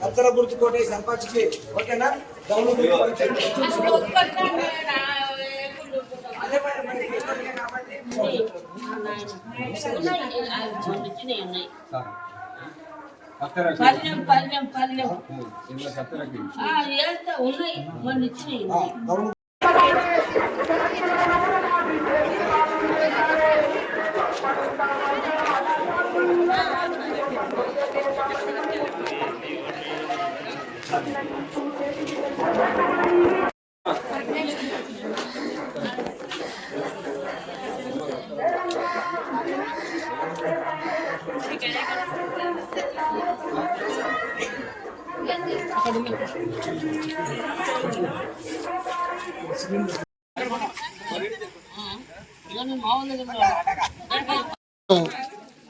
కత్తెర గుర్తు కోటే సర్పంచ్కి ఓకేనా? కాబట్టి ఉన్నాయి ఆ చిన్నవి ఉన్నాయి కత్తెరకి పల్లెం పల్లెం పల్లెం ఇందులో కత్తెరకి ఆ, వేస్తా ఉన్నాయి మొన్న ఇచ్చినాయి ఆ, గౌరవ ఇవన్నీ మా వాళ్ళ దగ్గర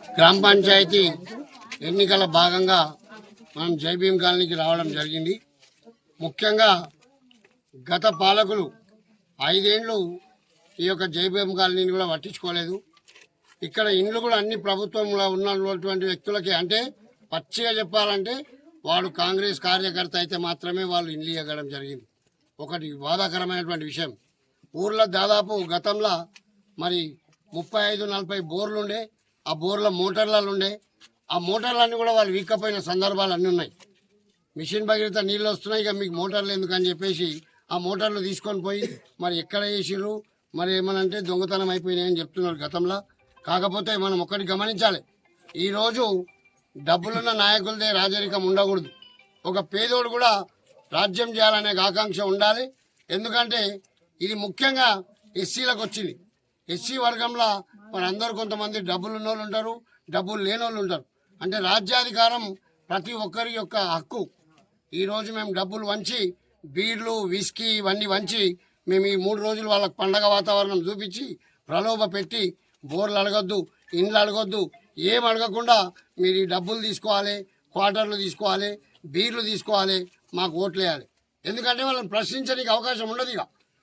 గ్రామ పంచాయతీ ఎన్నికల భాగంగా మనం జైభీం కాలనీకి రావడం జరిగింది. ముఖ్యంగా గత పాలకులు ఐదేండ్లు ఈ యొక్క జైభీం కాలనీని కూడా పట్టించుకోలేదు. ఇక్కడ ఇండ్లు కూడా అన్ని ప్రభుత్వంలో ఉన్నటువంటి వ్యక్తులకి అంటే పచ్చిగా చెప్పాలంటే వాడు కాంగ్రెస్ కార్యకర్త అయితే మాత్రమే వాళ్ళు ఇండ్లు ఇవ్వడం జరిగింది. ఒకటి బాధాకరమైనటువంటి విషయం. ఊర్లో దాదాపు గతంలో మరి ముప్పై ఐదు నలభై బోర్లుండే ఆ బోర్ల మోటార్లలో ఉండే ఆ మోటార్లన్నీ కూడా వాళ్ళు వీక్కపోయిన సందర్భాలు అన్నీ ఉన్నాయి. మిషన్ భగీరథ నీళ్ళు వస్తున్నాయి ఇక మీకు మోటార్లు ఎందుకని చెప్పేసి ఆ మోటార్లు తీసుకొని పోయి మరి ఎక్కడ వేసిర్రు మరి ఏమనంటే దొంగతనం అయిపోయినాయని చెప్తున్నారు గతంలో. కాకపోతే మనం ఒక్కటి గమనించాలి ఈరోజు డబ్బులున్న నాయకులదే రాజరికం ఉండకూడదు. ఒక పేదోడు కూడా రాజ్యం చేయాలనే ఆకాంక్ష ఉండాలి. ఎందుకంటే ఇది ముఖ్యంగా ఎస్సీలకు వచ్చింది. ఎస్సీ వర్గంలో మరి అందరూ కొంతమంది డబ్బులు ఉన్నోళ్ళు ఉంటారు డబ్బులు లేని వాళ్ళు ఉంటారు. అంటే రాజ్యాధికారం ప్రతి ఒక్కరి యొక్క హక్కు. ఈరోజు మేము డబ్బులు వంచి బీర్లు విస్కీ ఇవన్నీ వంచి మేము ఈ మూడు రోజులు వాళ్ళకి పండగ వాతావరణం చూపించి ప్రలోభ పెట్టి బోర్లు అడగొద్దు ఇండ్లు అడగొద్దు ఏం అడగకుండా మీరు ఈ డబ్బులు తీసుకోవాలి క్వార్టర్లు తీసుకోవాలి బీర్లు తీసుకోవాలి మాకు ఓట్లు వేయాలి. ఎందుకంటే వాళ్ళని ప్రశ్నించడానికి అవకాశం ఉండదు ఇక.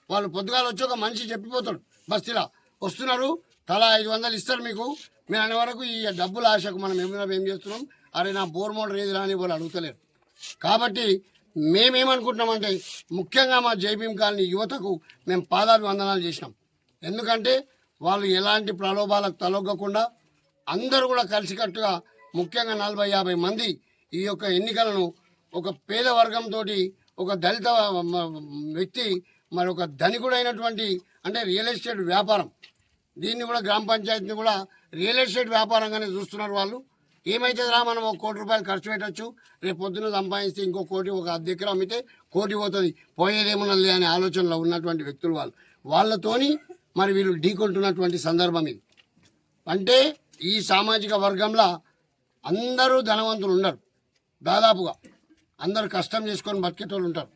వాళ్ళు పొద్దుగాల వచ్చి ఒక మనిషి చెప్పిపోతాడు బస్తీలా వస్తున్నారు తలా ఐదు వందలు ఇస్తారు మీకు. మీరు అనే వరకు ఈ డబ్బుల ఆశకు మనం ఏమైనా ఏం చేస్తున్నాం? అరే నా బోర్ మోటర్ ఏది రాని వాళ్ళు అడుగుతలేరు. కాబట్టి మేమేమనుకుంటున్నామంటే ముఖ్యంగా మా జైభీం కాలనీ యువతకు మేము పాదాభివందనాలు చేసినాం. ఎందుకంటే వాళ్ళు ఎలాంటి ప్రలోభాలకు తలొగ్గకుండా అందరూ కూడా కలిసికట్టుగా ముఖ్యంగా నలభై యాభై మంది ఈ యొక్క ఎన్నికలను ఒక పేద వర్గంతో ఒక దళిత వ్యక్తి మరి ఒక ధనికుడైనటువంటి అంటే రియల్ ఎస్టేట్ వ్యాపారం దీన్ని కూడా గ్రామ పంచాయతీని కూడా రియల్ ఎస్టేట్ వ్యాపారంగానే చూస్తున్నారు వాళ్ళు. ఏమైతే రా మనం ఒక కోటి రూపాయలు ఖర్చు పెట్టచ్చు రేపు పొద్దున సంపాదిస్తే ఇంకో కోటి ఒక అర్ధ ఎకరం అమ్మితే కోటి పోతుంది. పోయేదేమున్నది అనే ఆలోచనలో ఉన్నటువంటి వ్యక్తులు వాళ్ళు. వాళ్ళతోని మరి వీళ్ళు ఢీకొంటున్నటువంటి సందర్భం ఇది. అంటే ఈ సామాజిక వర్గంలో అందరూ ధనవంతులు ఉండరు. దాదాపుగా అందరు కష్టం చేసుకొని బతికేటోళ్ళు ఉంటారు.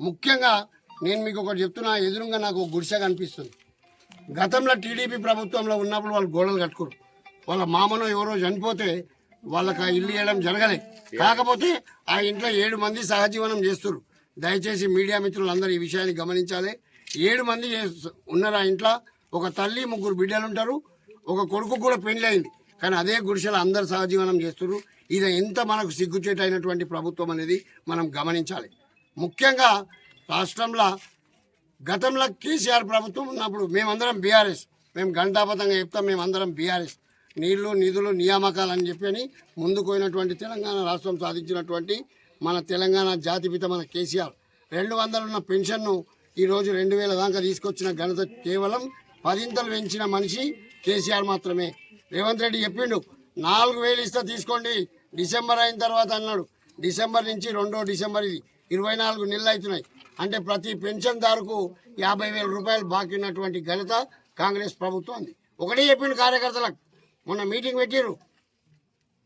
ముఖ్యంగా నేను మీకు ఒకటి చెప్తున్నా ఎదురుగా నాకు ఒక గుడిసె కనిపిస్తుంది. గతంలో టీడీపీ ప్రభుత్వంలో ఉన్నప్పుడు వాళ్ళు గోడలు కట్టుకోరు. వాళ్ళ మామను ఎవరో చనిపోతే వాళ్ళకి ఆ ఇల్లు ఇవ్వడం జరగలేదు కాకపోతే ఆ ఇంట్లో ఏడు మంది సహజీవనం చేస్తారు దయచేసి మీడియా మిత్రులందరూ ఈ విషయాన్ని గమనించాలి. ఏడు మంది ఉన్నారు ఆ ఇంట్లో. ఒక తల్లి ముగ్గురు బిడ్డలు ఉంటారు. ఒక కొడుకు కూడా పెళ్ళి అయింది. కానీ అదే గుడిసెలు అందరు సహజీవనం చేస్తున్నారు ఇది ఎంత మనకు సిగ్గుచేటైనటువంటి ప్రభుత్వం అనేది మనం గమనించాలి. ముఖ్యంగా రాష్ట్రంలో గతంలో కేసీఆర్ ప్రభుత్వం ఉన్నప్పుడు మేమందరం బీఆర్ఎస్. మేము గంటాపతంగా చెప్తాం మేమందరం బీఆర్ఎస్. నీళ్ళు నిధులు నియామకాలు అని చెప్పి అని ముందుకు పోయినటువంటి తెలంగాణ రాష్ట్రం సాధించినటువంటి మన తెలంగాణ జాతిపిత మన కేసీఆర్. రెండు వందలు ఉన్న పెన్షన్ను ఈరోజు రెండు వేల దాకా తీసుకొచ్చిన ఘనత కేవలం పదింతలు పెంచిన మనిషి కేసీఆర్ మాత్రమే. రేవంత్ రెడ్డి చెప్పిండు నాలుగు వేలు ఇస్తే తీసుకోండి డిసెంబర్ అయిన తర్వాత అన్నాడు. డిసెంబర్ నుంచి రెండో డిసెంబర్ ఇది. ఇరవై నాలుగు నెలలు అవుతున్నాయి. అంటే ప్రతి పెన్షన్దారుకు యాభై వేల రూపాయలు బాకీ ఉన్నటువంటి ఘనత కాంగ్రెస్ ప్రభుత్వం ఉంది. ఒకటే చెప్పిన కార్యకర్తలకు. మొన్న మీటింగ్ పెట్టిర్రు.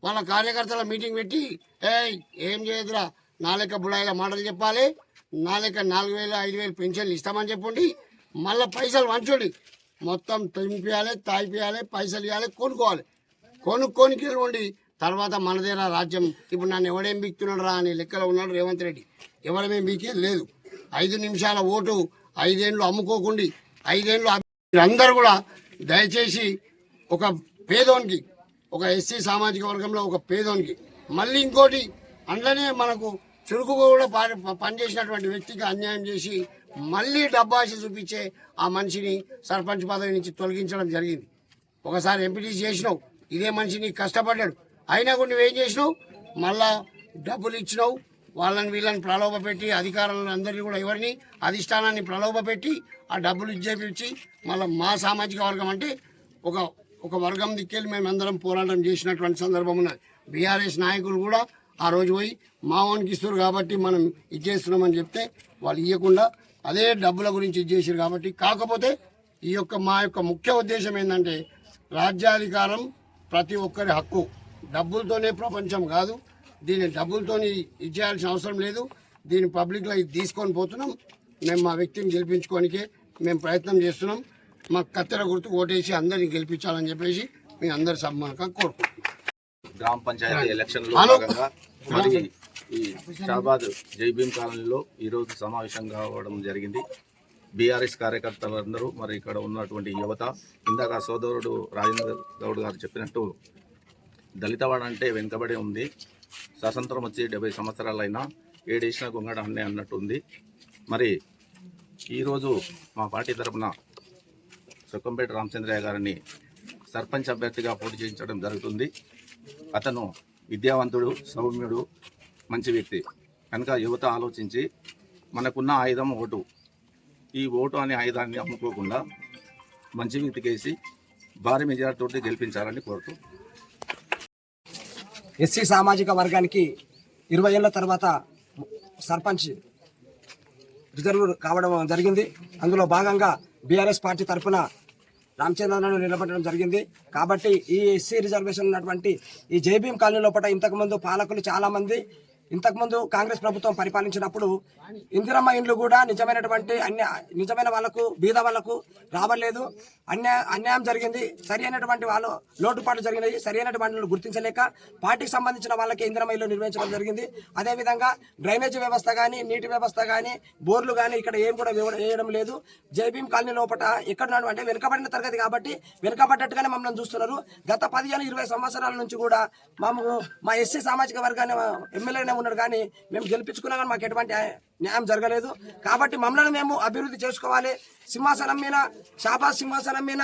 వాళ్ళ కార్యకర్తల మీటింగ్ పెట్టి ఏ ఏం చేయదురా? నాలుక బుడాయిల మాటలు చెప్పాలి. నాలుక నాలుగు వేల ఐదు వేలు పెన్షన్లు ఇస్తామని చెప్పండి. మళ్ళీ పైసలు వంచుడి మొత్తం తింపియాలి తాగిపియాలి పైసలు ఇవ్వాలి కొనుక్కోవాలి. కొనుక్కొని వెళ్ళండి తర్వాత మనదేరా రాజ్యం. ఇప్పుడు నన్ను ఎవడేం బిక్తున్నాడు రా అని లెక్కలో ఉన్నాడు రేవంత్ రెడ్డి. ఎవడమేం బీకేది లేదు. ఐదు నిమిషాల ఓటు ఐదేళ్ళు అమ్ముకోకుండి ఐదేళ్ళు అభి- అందరూ కూడా దయచేసి ఒక పేదోనికి ఒక ఎస్సీ సామాజిక వర్గంలో ఒక పేదోనికి మళ్ళీ ఇంకోటి అందులోనే మనకు చురుకు కూడా పనిచేసినటువంటి వ్యక్తికి అన్యాయం చేసి మళ్ళీ డబ్బాసి చూపించే ఆ మనిషిని సర్పంచ్ పదవి నుంచి తొలగించడం జరిగింది. ఒకసారి ఎంపీటీసీ చేసినావు ఇదే మనిషిని కష్టపడ్డాడు. అయినా కూడా నువ్వేం చేసినావు? మళ్ళా డబ్బులు ఇచ్చినావు వాళ్ళని వీళ్ళని ప్రలోభ పెట్టి అధికారులను అందరినీ కూడా ఎవరిని అధిష్టానాన్ని ప్రలోభ పెట్టి ఆ డబ్బులు ఇచ్చేపించి మళ్ళీ మా సామాజిక వర్గం అంటే ఒక ఒక వర్గం దిక్కెళ్ళి మేము అందరం పోరాటం చేసినటువంటి సందర్భం ఉన్నది. బీఆర్ఎస్ నాయకులు కూడా ఆ రోజు పోయి మా వానికి ఇస్తారు కాబట్టి మనం ఇచ్చేస్తున్నామని చెప్తే వాళ్ళు ఇవ్వకుండా అదే డబ్బుల గురించి ఇచ్చేసారు కాబట్టి కాకపోతే ఈ యొక్క మా యొక్క ముఖ్య ఉద్దేశం ఏంటంటే రాజ్యాధికారం ప్రతి ఒక్కరి హక్కు. డబ్బులతోనే ప్రపంచం కాదు దీన్ని డబ్బులతోని ఇచ్చేయాల్సిన అవసరం లేదు. దీన్ని పబ్లిక్లో ఇది తీసుకొని పోతున్నాం. మేము మా వ్యక్తిని గెలిపించుకోనికే మేము ప్రయత్నం చేస్తున్నాం. మా కత్తెర గుర్తు ఓటేసి అందరిని గెలిపించాలని చెప్పేసి మీ అందరి సమ్మానంగా కోరుకుంటున్నాం. గ్రామ పంచాయతీ ఎలక్షన్. భాగంగా మరి ఈ షాబాద్ జై భీమ్ కాలనీలో ఈరోజు సమావేశం కావడం జరిగింది. బీఆర్ఎస్ కార్యకర్తలందరూ మరి ఇక్కడ ఉన్నటువంటి యువత ఇందాక సోదరుడు రాజేంద్ర గౌడ్ గారు చెప్పినట్టు దళితవాడ అంటే వెనుకబడి ఉంది. స్వాతంత్రం వచ్చి డెబ్బై సంవత్సరాలైనా ఏడేసిన గొంగడ అన్నే అన్నట్టు ఉంది మరి ఈరోజు మా పార్టీ తరపున సుఖంపేట రామచంద్రయ్య గారిని సర్పంచ్ అభ్యర్థిగా పోటీ చేయించడం జరుగుతుంది. అతను విద్యావంతుడు సౌమ్యుడు మంచి వ్యక్తి. కనుక యువత ఆలోచించి మనకున్న ఆయుధం ఓటు. ఈ ఓటు అనే ఆయుధాన్ని అమ్ముకోకుండా మంచి వ్యక్తికేసి భారీ మెజార్టీతో గెలిపించాలని కోరుతూ ఎస్సీ సామాజిక వర్గానికి ఇరవై ఏళ్ళ తర్వాత సర్పంచ్ రిజర్వ్ కావడం జరిగింది. అందులో భాగంగా బీఆర్ఎస్ పార్టీ తరఫున రామచంద్రను నిలబడడం జరిగింది. కాబట్టి ఈ ఎస్సీ రిజర్వేషన్ ఉన్నటువంటి ఈ జేబీఎం కాలనీ లోపల ఇంతకుముందు పాలకులు చాలామంది ఇంతకుముందు కాంగ్రెస్ ప్రభుత్వం పరిపాలించినప్పుడు ఇందిరమ్మ ఇండ్లు కూడా నిజమైనటువంటి అన్య నిజమైన వాళ్ళకు బీద వాళ్ళకు రావలేదు అన్యాయ అన్యాయం జరిగింది. సరి అయినటువంటి వాళ్ళు లోటుపాట్లు జరిగినాయి. సరి అయినటువంటి గుర్తించలేక పార్టీకి సంబంధించిన వాళ్ళకి ఇందిరమ్మ ఇల్లు నిర్వహించడం జరిగింది. అదేవిధంగా డ్రైనేజ్ వ్యవస్థ కానీ నీటి వ్యవస్థ కానీ బోర్లు కానీ ఇక్కడ ఏం కూడా వేయడం లేదు. జైభీం కాలనీ లోపల ఎక్కడ అంటే వెనుకబడిన తరగతి కాబట్టి వెనుకబడ్డట్టుగానే మమ్మల్ని చూస్తున్నారు. గత పదిహేను ఇరవై సంవత్సరాల నుంచి కూడా మాము మా ఎస్సీ సామాజిక వర్గాన్ని ఎమ్మెల్యేనే ఉన్నాడు కానీ మేము గెలిపించుకున్నా కానీ మాకు ఎటువంటి న్యాయం జరగలేదు. కాబట్టి మమ్మల్ని మేము అభివృద్ధి చేసుకోవాలి. సింహాసనం మీద షాబాజ్ సింహాసనం మీద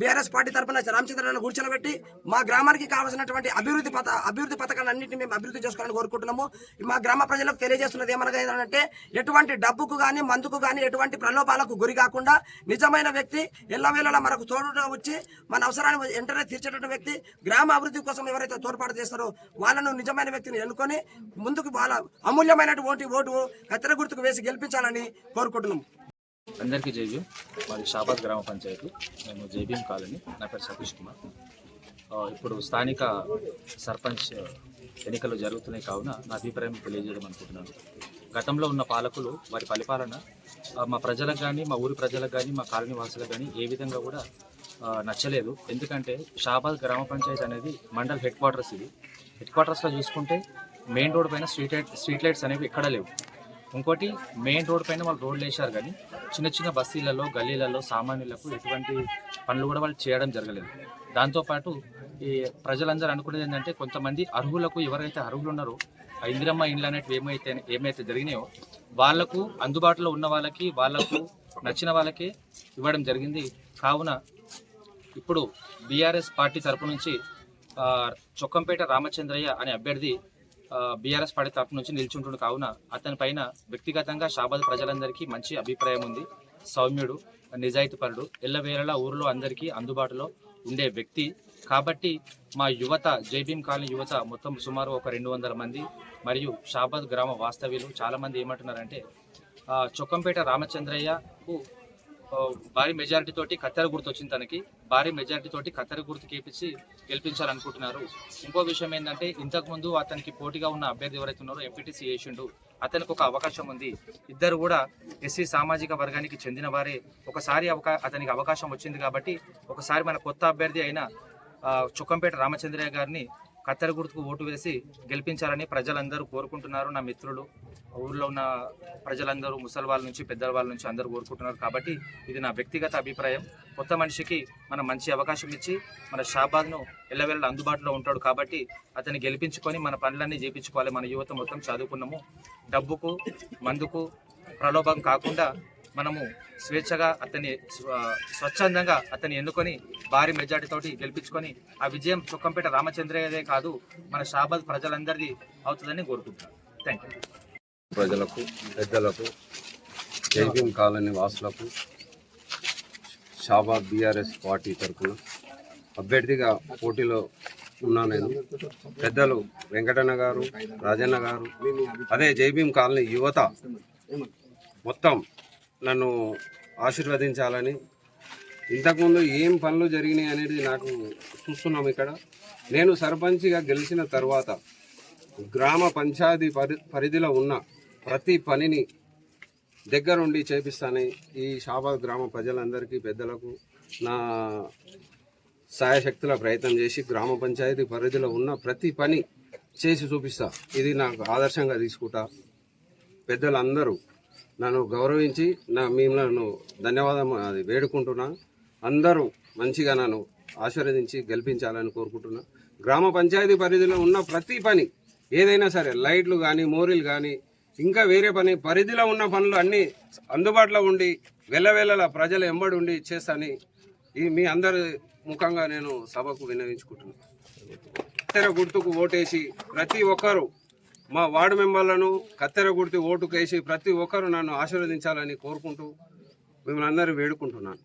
బీఆర్ఎస్ పార్టీ తరఫున రామచంద్రను కూర్చోబెట్టి మా గ్రామానికి కావాల్సినటువంటి అభివృద్ధి పథ అభివృద్ధి పథకాలను అన్నింటినీ మేము అభివృద్ధి చేసుకోవాలని కోరుకుంటున్నాము. మా గ్రామ ప్రజలకు తెలియజేస్తున్నది ఏమనగా ఏంటంటే ఎటువంటి డబ్బుకు కానీ మందుకు కానీ ఎటువంటి ప్రలోభాలకు గురి కాకుండా నిజమైన వ్యక్తి ఎల్లవేళలా మనకు తోడుగా వచ్చి మన అవసరాన్ని వెంటనే తీర్చేటువంటి వ్యక్తి గ్రామ అభివృద్ధి కోసం ఎవరైతే తోడ్పాటు చేస్తారో వాళ్ళను నిజమైన వ్యక్తిని ఎన్నుకొని ముందుకు వాళ్ళ అమూల్యమైనటువంటి ఓటు ఓటు కత్తెర గుర్తుకు వేసి గెలిపించాలని కోరుకుంటున్నాము. అందరికీ జైభీం మాది షాబాద్ గ్రామ పంచాయతీ. మేము జైభీం కాలనీ. నా పేరు సతీష్ కుమార్. ఇప్పుడు స్థానిక సర్పంచ్ ఎన్నికలు జరుగుతున్నాయి కావున నా అభిప్రాయం తెలియజేయడం అనుకుంటున్నాను. గతంలో ఉన్న పాలకులు వారి పరిపాలన మా ప్రజలకు కానీ మా ఊరి ప్రజలకు కానీ మా కాలనీ వాసులకు కానీ ఏ విధంగా కూడా నచ్చలేదు. ఎందుకంటే షాబాద్ గ్రామ పంచాయతీ అనేది మండల్ హెడ్ క్వార్టర్స్ ఇది. హెడ్ క్వార్టర్స్లో చూసుకుంటే మెయిన్ రోడ్ పైన స్ట్రీట్ లైట్ స్ట్రీట్ లైట్స్ అనేవి ఎక్కడ లేవు. ఇంకోటి మెయిన్ రోడ్ పైన వాళ్ళు రోడ్లు వేశారు కానీ చిన్న చిన్న బస్తీలలో గల్లీలలో సామాన్యులకు ఎటువంటి పనులు కూడా వాళ్ళు చేయడం జరగలేదు. దాంతోపాటు ఈ ప్రజలందరూ అనుకునేది ఏంటంటే కొంతమంది అర్హులకు ఎవరైతే అర్హులు ఉన్నారో ఆ ఇందిరమ్మ ఇండ్లు అనేటివి ఏమైతే ఏమైతే జరిగినాయో వాళ్ళకు అందుబాటులో ఉన్న వాళ్ళకి వాళ్ళకు నచ్చిన వాళ్ళకే ఇవ్వడం జరిగింది. కావున ఇప్పుడు బీఆర్ఎస్ పార్టీ తరపు నుంచి చొక్కంపేట రామచంద్రయ్య అనే అభ్యర్థి బీఆర్ఎస్ పార్టీ తరపు నుంచి నిల్చుంటుండు. కావున అతని పైన వ్యక్తిగతంగా షాబాద్ ప్రజలందరికీ మంచి అభిప్రాయం ఉంది. సౌమ్యుడు నిజాయితీపరుడు ఎల్లవేళలా ఊరిలో అందరికీ అందుబాటులో ఉండే వ్యక్తి. కాబట్టి మా యువత జైభీం కాలనీ యువత మొత్తం సుమారు ఒక రెండు వందల మంది మరియు షాబాద్ గ్రామ వాస్తవ్యులు. చాలామంది ఏమంటున్నారంటే చొక్కంపేట రామచంద్రయ్యకు భారీ మెజారిటీ తోటి కత్తెర గుర్తు వచ్చింది తనకి. భారీ మెజారిటీ తోటి కత్తెర గుర్తు కేపించి గెలిపించాలనుకుంటున్నారు. ఇంకో విషయం ఏంటంటే ఇంతకుముందు అతనికి పోటీగా ఉన్న అభ్యర్థి ఎవరైతే ఉన్నారో ఎంపీటీసీ చేసిండు అతనికి ఒక అవకాశం ఉంది. ఇద్దరు కూడా ఎస్సీ సామాజిక వర్గానికి చెందిన వారే. ఒకసారి అవకా అతనికి అవకాశం వచ్చింది కాబట్టి ఒకసారి మన కొత్త అభ్యర్థి అయిన చుక్కంపేట రామచంద్రయ్య గారిని కత్తెర గుర్తుకు ఓటు వేసి గెలిపించాలని ప్రజలందరూ కోరుకుంటున్నారు. నా మిత్రులు ఊర్లో ఉన్న ప్రజలందరూ ముసలి వాళ్ళ నుంచి పెద్దల వాళ్ళ నుంచి అందరూ కోరుకుంటున్నారు కాబట్టి ఇది నా వ్యక్తిగత అభిప్రాయం. కొత్త మనిషికి మనం మంచి అవకాశం ఇచ్చి మన షాబాద్ను ఎల్లవేళ అందుబాటులో ఉంటాడు కాబట్టి అతన్ని గెలిపించుకొని మన పనులన్నీ చేయించుకోవాలి మన యువత మొత్తం చదువుకున్నాము. డబ్బుకు మందుకు ప్రలోభం కాకుండా మనము స్వేచ్ఛగా అతన్ని స్వచ్ఛందంగా అతన్ని ఎన్నుకొని భారీ మెజార్టీతోటి గెలిపించుకొని ఆ విజయం చుక్కంపేట రామచంద్రయ్యదే కాదు మన షాబాద్ ప్రజలందరిది అవుతుందని కోరుకుంటున్నాను. థ్యాంక్ యూ ప్రజలకు పెద్దలకు జైభీం కాలనీ వాసులకు షాబాద్ బీఆర్ఎస్ పార్టీ తరఫున అభ్యర్థిగా పోటీలో ఉన్నా నేను. పెద్దలు వెంకటన్న గారు రాజన్న గారు అదే జైభీం కాలనీ యువత మొత్తం నన్ను ఆశీర్వదించాలని. ఇంతకుముందు ఏం పనులు జరిగినాయి అనేది నాకు చూస్తున్నాం ఇక్కడ. నేను సర్పంచ్గా గెలిచిన తర్వాత గ్రామ పంచాయతీ పరి పరిధిలో ఉన్న ప్రతి పనిని దగ్గరుండి చేపిస్తానని ఈ షాబాద్ గ్రామ ప్రజలందరికీ పెద్దలకు నా సాయశక్తుల ప్రయత్నం చేసి గ్రామ పంచాయతీ పరిధిలో ఉన్న ప్రతి పని చేసి చూపిస్తా. ఇది నాకు ఆదర్శంగా తీసుకుంటా. పెద్దలందరూ నన్ను గౌరవించి నా మిమ్మల్ని ధన్యవాదం అది వేడుకుంటున్నా. అందరూ మంచిగా నన్ను ఆశీర్వదించి గెలిపించాలని కోరుకుంటున్నా. గ్రామ పంచాయతీ పరిధిలో ఉన్న ప్రతి పని ఏదైనా సరే లైట్లు కానీ మోరీలు కానీ ఇంకా వేరే పని పరిధిలో ఉన్న పనులు అన్నీ అందుబాటులో ఉండి వెళ్ళవేళల ప్రజలు ఎంబడి ఉండి చేస్తాని ఈ మీ అందరి ముఖంగా నేను సభకు విన్నవించుకుంటున్నాను ఇతర గుర్తుకు ఓటేసి ప్రతి ఒక్కరూ మా వార్డు మెంబర్లను కత్తెర గుర్తు ఓటుకేసి ప్రతి ఒక్కరూ నన్ను ఆశీర్వదించాలని కోరుకుంటూ మిమ్మల్ని అందరూ వేడుకుంటున్నాను.